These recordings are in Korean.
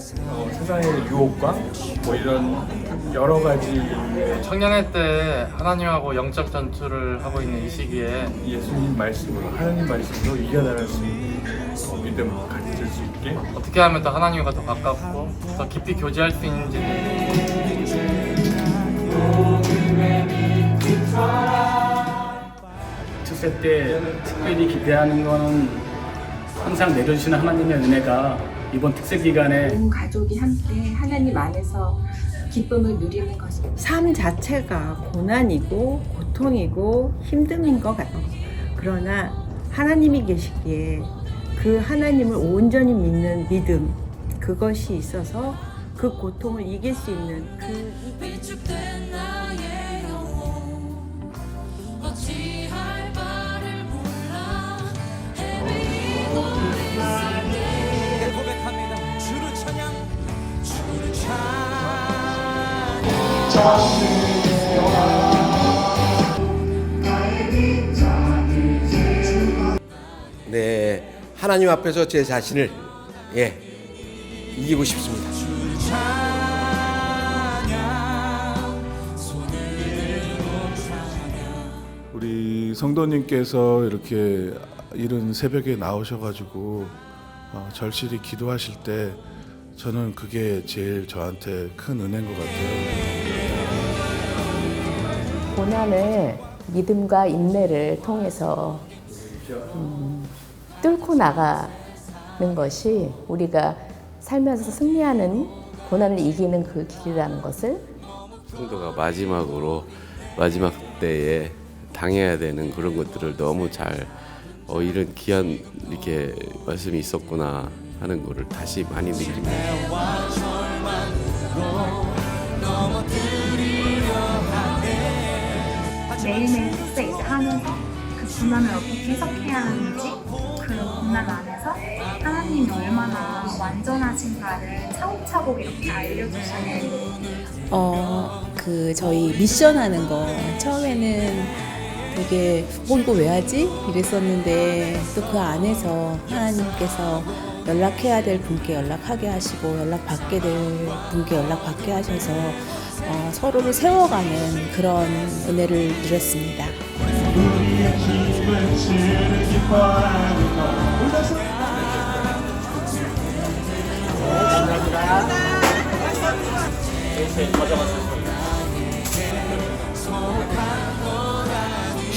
세상의 유혹과 뭐 이런 여러 가지 청년회 때 하나님하고 영적 전투를 하고 있는 이 시기에 예수님 말씀으로 하나님 말씀으로 이겨나갈 수 있는 어, 믿음을 가질 수 있게 어떻게 하면 더 하나님과 더 가깝고 더 깊이 교제할 수 있는지. 특세 때 특별히 기대하는 거는 항상 내려주시는 하나님의 은혜가 이번 특세 기간에 온 가족이 함께 하나님 안에서 기쁨을 누리는 것입니다. 삶 자체가 고난이고 고통이고 힘듦인 것 같아요. 그러나 하나님이 계시기에 그 하나님을 온전히 믿는 믿음 그것이 있어서 그 고통을 이길 수 있는 그 네, 하나님 앞에서 제 자신을 예 이기고 싶습니다. 우리 성도님께서 이렇게 이른 새벽에 나오셔가지고 어, 절실히 기도하실 때 저는 그게 제일 저한테 큰 은혜인 것 같아요. 고난을 믿음과 인내를 통해서 음, 뚫고 나가는 것이 우리가 살면서 승리하는 고난을 이기는 그 길이라는 것을 성도가 마지막으로 마지막 때에 당해야 되는 그런 것들을 너무 잘 어, 이런 귀한 이렇게 말씀이 있었구나 하는 거를 다시 많이 느낍니다. 고난을 어떻게 해석해야 하는지 그 고난 안에서 하나님이 얼마나 완전하신가를 차곡차곡 이렇게 알려주시는 어, 그 저희 미션 하는 거 처음에는 되게 어 이거 왜 하지? 이랬었는데 또 그 안에서 하나님께서 연락해야 될 분께 연락하게 하시고 연락 받게 될 분께 연락 받게 하셔서 어, 서로를 세워가는 그런 은혜를 누렸습니다.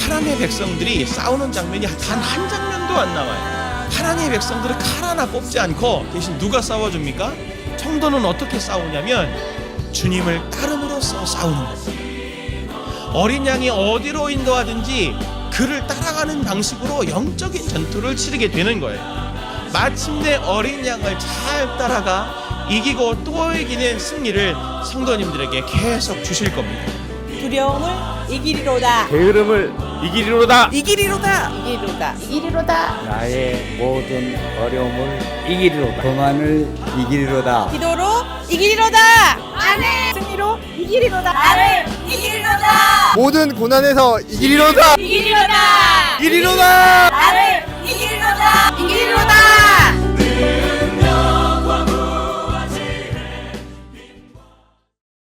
하나님의 백성들이 싸우는 장면이 단 한 장면도 안 나와요. 하나님의 백성들은 칼 하나 뽑지 않고 대신 누가 싸워줍니까? 성도는 어떻게 싸우냐면 주님을 따름으로써 싸우는 거예요. 어린 양이 어디로 인도하든지 그를 따라가는 방식으로 영적인 전투를 치르게 되는 거예요. 마침내 어린 양을 잘 따라가 이기고 또 이기는 승리를 성도님들에게 계속 주실 겁니다. 두려움을 이기리로다. 게으름을 이기리로다. 이기리로다. 이기리로다. 이기리로다. 나의 모든 어려움을 이기리로다. 고난을 이기리로다. 기도로 이기리로다. 아멘. 승리로 이기리로다. 나를 이기리로다. 모든 고난에서 이기리로다. 이기리로다. 이기리로다. 나를